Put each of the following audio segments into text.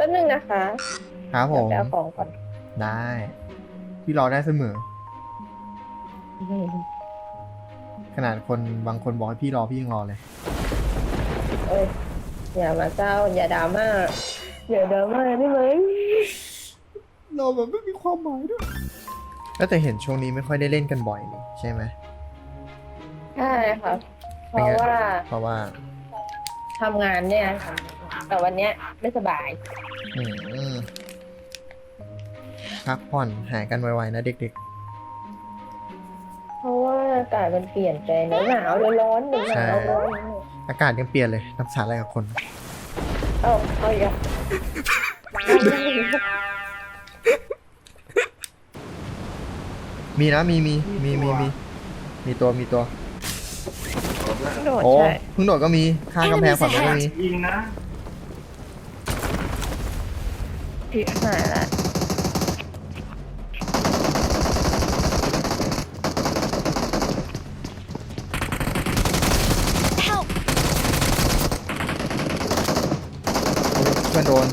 ป๊บนึงนะคะครับผเดี๋ยวม ไปเอาของก่อนได้ พี่รอได้เสมอ ขนาดคนบางคนบอกให้พี่รอพี่ยังรอเลย เอ้ยอย่ามาเศร้าอย่าดราม่าอย่าดราม่าได้ไหมรอแบบไม่มีความหมายด้วยแล้วแต่เห็นช่วงนี้ไม่ค่อยได้เล่นกันบ่อยนี่ใช่ไหม ใช่ครับเพเป็นราะไง ว่าเพราะว่าทำงานเนี่ยแต่วันเนี้ยไม่สบายอืม พักผ่อนหายกันไวๆนะเด็กเพราะว่าอากาศมันเปลี่ยนแปลงเดี๋ยวหนาวเดี๋ยวร้อนเดี๋ยวหนาวร้อนๆ อากาศยังเปลี่ยนเลยน้ำสารอะไรกับคน เอาเอาอีกอะมีนะมีมีมีมีมีมีตัวมีตัว โดดโอ้ใช่เพิ่งโดดก็มีข้างกำแพงฝั่งนู้นก็มียิงนะ ผิดหายละเพื่อนโดน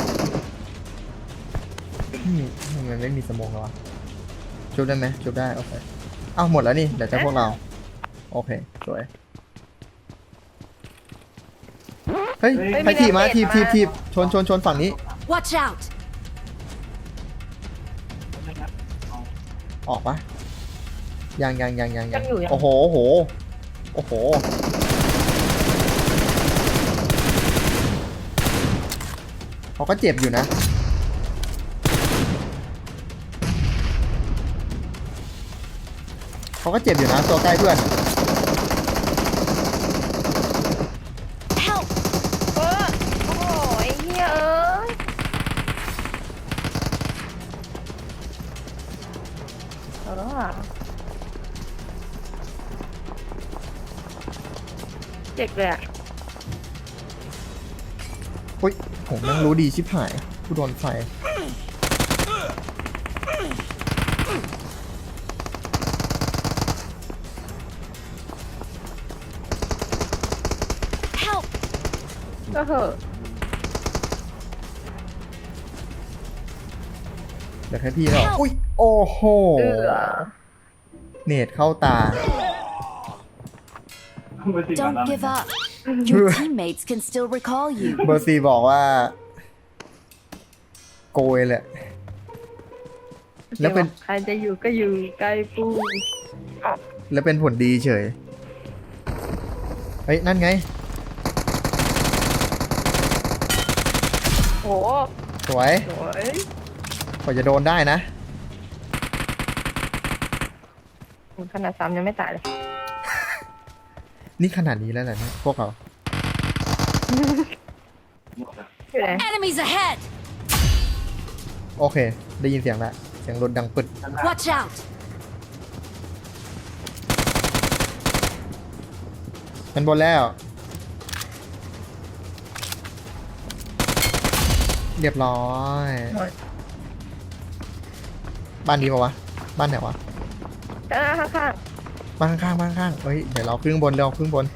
อืมทำไมไม่มีสมองแล้ววะชุบได้ไหมชุบได้ โอเคอ้าวหมดแล้วนี่ เดี๋ยวจะพวกเรา โอเค สวย เฮ้ยใครถีบมาถีบถีบถีบชนชนชนฝั่งนี้ Watch out! ออกปะยังยังยังยังยังโอ้โหโอ้โหโอ้โหเขาก็เจ็บอยู่นะ เขาก็เจ็บอยู่นะ ตัวใกล้เพื่อน เจ็บเลยอะอุ้ยผมนั่งรู้ดีชิบหายผู้โดนไฟ Help! ก็เหอะเดี๋ยวแค่พี่เราอุ้ยโอ้โห เอือเนตเข้าตา Don't give up. Your teammates can still recall you. เบอร์ซีบอกว่า โกยแหละ แล้วเป็น ใครจะอยู่ก็อยู่ใกล้ปูแล้วเป็นผลดีเฉย เฮ้ย นั่นไงโหสวยสวยกว่าจะโดนได้นะขนาดซ้ำยังไม่ตายเลย นี่ขนาดนี้แล้วเหรอเนี่ยพวกเรา อยู่ไหน Enemies ahead! โอเค ได้ยินเสียงแล้วเสียงรถดังปึด Watch out! มันบนแล้ว เรียบร้อย หมด บ้านนี้ปะวะ บ้านไหนวะ ด้านข้าง บ้านข้างๆบ้านข้างๆเฮ้ยเดี๋ยวเราขึ้นบนเร็วขึ้นบนๆ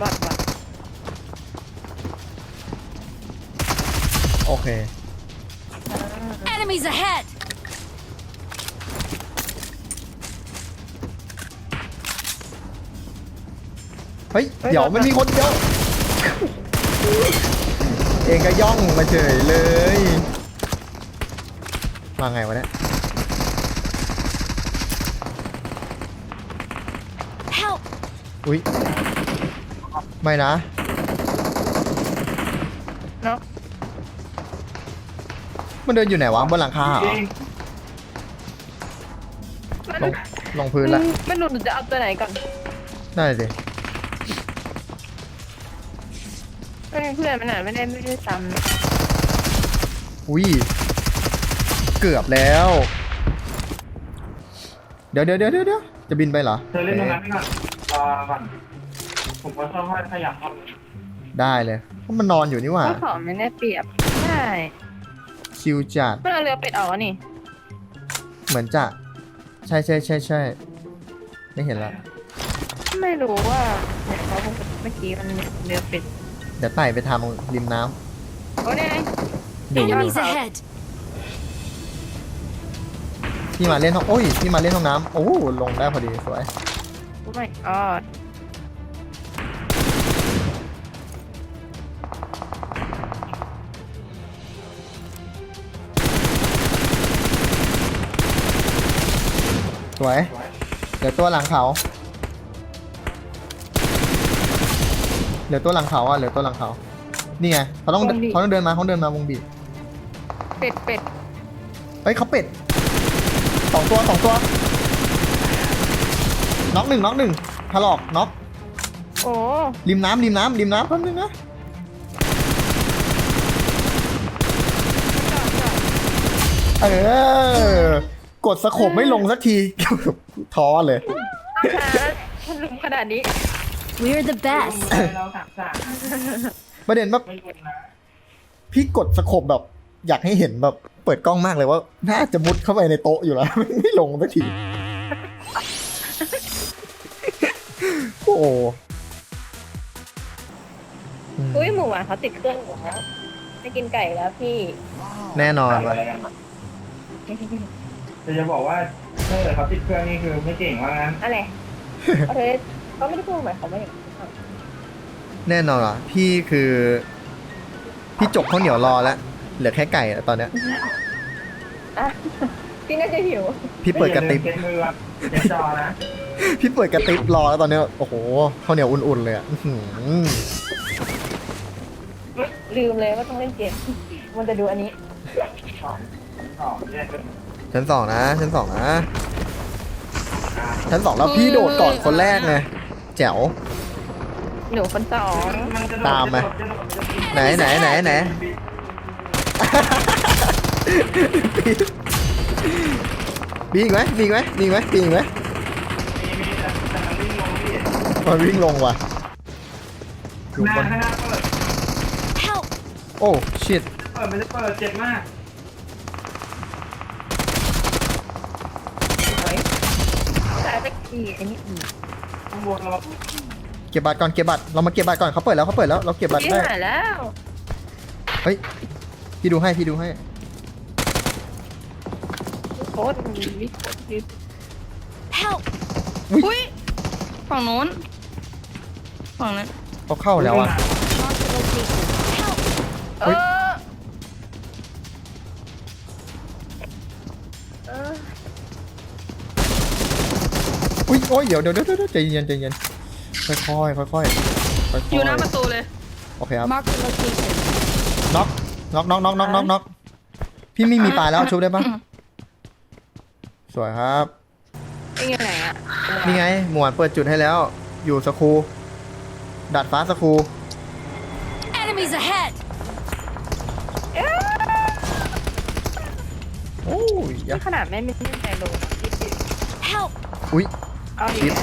บัดบัดโอเค Enemies ahead! เฮ้ยเดี๋ยวมันมีคนเดียวเองก็ย่องมาเฉยเลย มาไงวะเนี่ย Help! อุ้ยไม่นะ เนาะมันเดินอยู่ไหนวะบนหลังคาเหรอจริงลงลงพื้นละไม่รู้หนูจะเอาตัวไหนก่อนนั่นเลยสิไม่มีเพื่อนมันอะไม่ได้ไม่ได้ซ้อุ้ย เกือบแล้ว เดี๋ยวเดี๋ยวเดี๋ยวเดี๋ยวจะบินไปเหรอเธอเล่นตรงนั้นไปก่อนรอก่อนผมก็ชอบให้ขยับเข้าได้เลยเพราะมันนอนอยู่นี่หำว่า ก็ของไม่ได้เปรียบใช่ชิวจัด มันเอาเรือเป็ดออกแล้วนี่ เหมือนจะ ใช่ใช่ใช่ใช่ไม่เห็นละ ไม่รู้ว่าเนี่ยเขาคงเมื่อกี้กี้มันเนื้อเป็ด เดี๋ยวไต่ไปทางริมน้โอ้ยไงำเดี๋ยว Enemies ahead! พี่มาเล่นห้องโอ้ยพี่มาเล่นห้องน้ำโอ้ลงได้พอดีสวย โอ้ไม่อ๋อสวยเดี๋ยวตัวหลังเขาเดี๋ยวตัวหลังเขาอะเดี๋ยวตัวหลังเขานี่ไงเขาต้องเขาต้องเดินมาเขาเดินมาวงบีบเป็ดเป็ดเฮ้ยเขาเป็ด สองตัวสองตัวน็อกหนึ่งน็อกหนึ่งถลอกน็อกโอ้ริมน้ำริมน้ำริมน้ำแป๊บนึงนะเออกดสโคบไม่ลงสักทีท้อเลยมันลุมขนาดนี้ We're the best! เราสามสามประเด็นว่าไม่รู้นะพี่กดสโคบแบบ อยากให้เห็นแบบ เปิดกล้องมากเลยว่า น่าจะมุดเข้าไปในโต๊ะอยู่แล้ว ไม่ลงสักที โอ้โหอืมอุ้ยหมูหวานเขาติดเครื่องอยู่แล้วไม่กินไก่แล้วพี่แน่นอนอะว่ะไรกันแต่จะบอกว่าถ้าเกิดเขาติดเครื่องนี่คือไม่เก่งว่างั้นอะไรโอเคเขาไม่ได้พูดหมายความว่าอย่างนี้นแน่นอนว่ะพี่คือ พี่จกข้าวเหนียวรอแล้ว เหลือแค่ไก่แล้วตอนเนี้ยอะพี่น่าจะหิว พี่เปิดกระติบเช็ดมือเช็ดจอนะ พี่เปิดกระติบรอแล้วตอนเนี้ยโอ้โหข้าวเหนียวอุ่นๆเลยอะอื้อหือลืมเลยว่าต้องเล่นเกมมันจะดูอันนี้ สองสองเนี่ยชั้นสองนะชั้นสองนะชั้นสองแล้วพี่โดดก่อนคนแรกไงแจ๋ว หนูคนสองมันจะโดดตามไหม จะโดดจะโดดไหนไหนไหนไหน มีอีกไหมมีอีกไหมมีอีกไหมมีอีกไหมมีมีแต่แต่มันวิ่งลงพี่มันวิ่งลงว่ะอยู่หน้าบนข้างหน้าเปิด Help! โอ้ชิตเปิดมันจะเปิดเจ็บมากตายไปกี่อันนี้อีกข้างบนเราเก็บบัตรก่อนเก็บบัตรเรามาเก็บบัตรก่อนเขาเปิดแล้วเขาเปิดแล้วเราเก็บบัตรพี่ได้หายแล้วเฮ้ย พี่ดูให้พี่ดูให้ โคตรมีโคตรมี Help! อุ้ยฝั่งนู้นฝั่งนั้นเขาเข้าแล้วอะ Mark the location. Help! เอเฮ้ยอเอออุ้ยโอ้ยเดี๋ยวเดี๋ยวเดี๋ยวเดี๋ยวใจเย็นใจเย็นค่อยค่อยค่อยค่อยค่อยๆอยู่หน้าประตูเลยโอเคครับ Mark the location. น็อก น็อกน็อกน็อกน็อกน็อกน็อกพี่ไม่มีปลาแล้วชุบได้ปะสวยครับไอ้ยังไงอะนี่ไง หมวนเปิดจุดให้แล้ว อยู่สคูดัดฟ้าสคู Enemies ahead! โอ้ยยะนี่ขนาดไม่ไม่เล่นใจโล Help! อุ้ย เอาอีคลิกป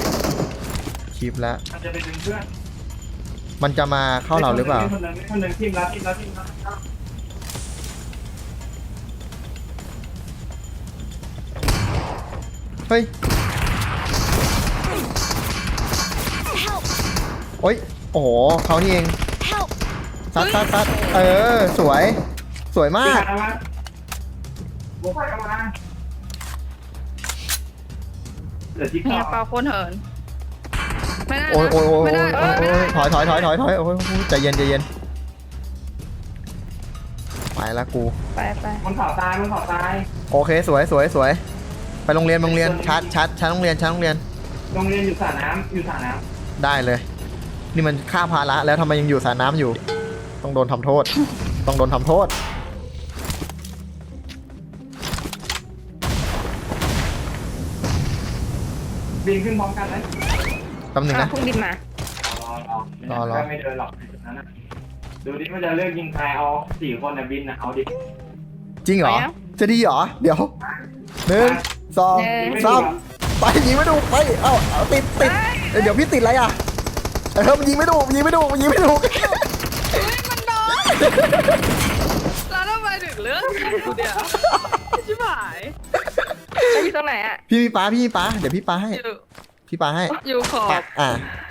คลิปแล้ว มันจะไปดึงเพื่อนมันจะมาเข้าเราหรือเปล่า คนหนึ่งคนหนึ่งทีมรับทีมรับทีมรับ ฮ้ย Help! โอ้ย โอ้โหเขานี่เอง Help! ซัดซัดซัดเออ สวย สวยมาทีมกขัดเอามาบุกขัดเอามาเหลือที่เฮีเข้ายเปาโคนเหิน ไม่ได้นะโอ้ยโอ้ยโอ้ยไม่ได้โอ้ยไม่โอ้ได้ยถอยถอยถอยถอยถอยโอ้ยโอ้ยใจเย็นใจเย็น ไปละกู ไปไปมันเข่าตายมันเข่าตาย โอเค สวยสวยสวย ไปโรงเรียนโรงเรียนชัดชัดชัดโรงเรียนชัดโรงเรียน โรงเรียนอยู่สระน้ำอยู่สระน้ได้เลย นี่มันค่าภาระแล้วทำไมยังอยู่สระน้ำอยู่ ต้องโดนทำโทษ ต้องโดนทำโทษำบินขึ้นพร้อมกันไหมแป๊บหนึงอะนะ เพุ่งบินมารอรอรอรอ ไม่เดินหรอกจุดนั้นน่ะดูดิว่าจะเลือกยิงใครเอาสี่คนน่ะบินน่ะเอาดิจริงเหรอไปยังจะดีเหรอ เดี๋ยวหนึ่ง สองหนึ่งสามไปยิงไม่ดูไปเอ้าเอาติดติดเอ้ยเดี๋ยวพี่ติดอะไรอะเออมันยิงไม่ดูมันยิงไม่ดูมันยิงไม่ดูเฮ้ยมันโดนแล้วทำไมถึงเลือกกูเดียวชิบหายแล้วอยู่ตรงไหนอะพี่มีปลาพี่มีปลาเดี๋ยวพี่ปลาให้อยู่พี่ปลาให้อยู่ขอบอะ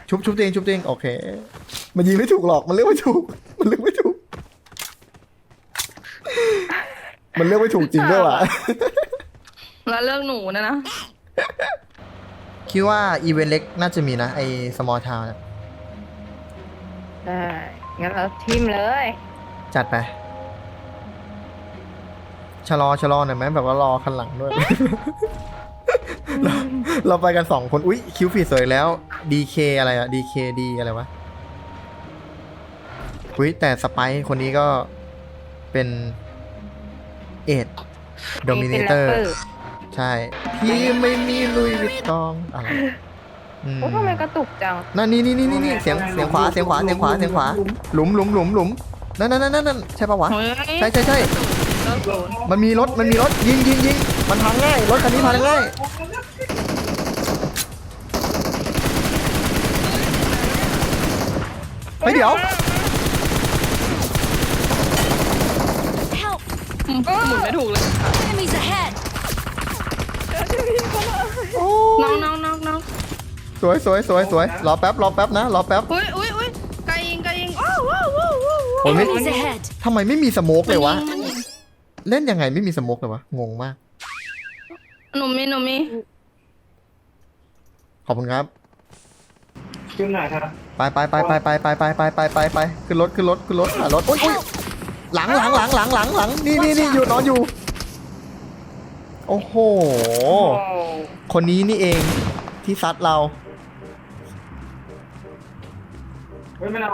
ชุบชุบตัวเองชุบตัวเองโอเค มันยิงไม่ถูกหรอกมันเลือกไม่ถูก มันเลือกไม่ถูก มันเลือกไม่ถูกจริงด้วยว่ะ แล้วเรื่องหนูนะนะ คิดว่าอีเวนต์เล็กน่าจะมีนะ ไอ้ small town น่ะได้งั้นเราทิมเลย จัดไป ชะลอชะลอหน่อยไหมแบบว่ารอคันหลังด้วย เราเราไปกันสองคน อุ๊ย คิวฟีดสวยแล้ว DK อะไรอะ DKD อะไรวะ อุ๊ย แต่สไปซ์คนนี้ก็เป็นเอ็ดโดมิเนเตอร์ป็นแปป ใช่ พี่ไม่มีลุยวิตตองอะไรอืมโอ้ทำไมกระตุกจัง นั่นนี่นี่นี่นี่นี่เสียงเสียงขวาเสียงขวาเสียงขวาเสียงขวา หลุมหลุมหลุมหลุมนั่นนั่นนั่นนั่นใช่ปะวะ เฮ้ยใช่ใช่ใช่เลิกโดนมันมีรถ มันมีรถ ยิงยิงยิงมันพังง่าย รถคันนี้พังง่าย เฮ้ยเดี๋ยว Help! หมุนไม่ถูกเลย Enemies ahead! น้องน้องน้องน้องสวยสวยสวยสวยรอแป๊บรอแป๊บนะรอแป๊บอุ้ยอุ้ยอุ้ยไกลยิงไกลยิงว้าวว้าวว้าวว้าวโอ้ยไม่ Enemies ahead! ทำไมไม่มีสโมกเลยวะ มันยิงเล่นยังไงไม่มีสโมกเลยวะ งงมาก หนูมีหนูมีขอบคุณครับ ขึ้นหน่อยครับไปไปไปไปไปไปไปไปไปไปไปขึ้นรถขึ้นรถขึ้นรถหารถโอ้ยโอ้ยหลังหลังหลังหลังหลังหลังนี่นี่นี่อยู่นอนอยู่ โอ้โห คนนี้นี่เองที่ซัดเรา เฮ้ยมันเอา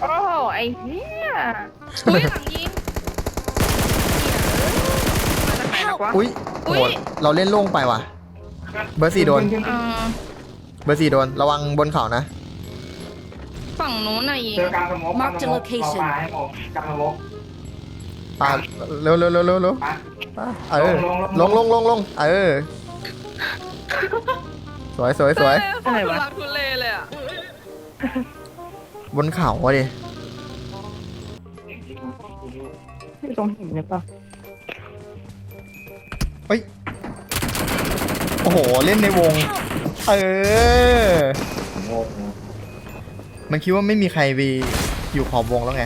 โอ้โหไอ้เหี้ยอุ้ยหลังยิงมาจากไหนนักวะ อุ้ยอุ๊โหยเราเล่นโล่งไปว่ะ เบอร์สี่โดนเอ่อเบอร์สี่โดน ระวังบนเขานะ ฝั่งนู้นน่ะยิงเจอกลางสมองกลาง Mark ส the มอง location เอาปลาให้ผมกลางสมอง ปาเร็วเร็วเร็วเร็วเร็วปลาปาเออลงลงลงลงเออสวยสวยสวยเอะไรวะรักทุเลเลยอะบนเขาอะดิอยู่ตรงหินหรือเปล่าเฮ้ยโอ้โห เล่นในวง เออ มันคิดว่าไม่มีใครไปอยู่ขอบวงแล้วไง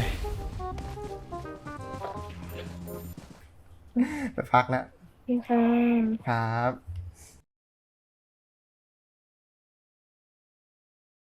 พักแล้วครับ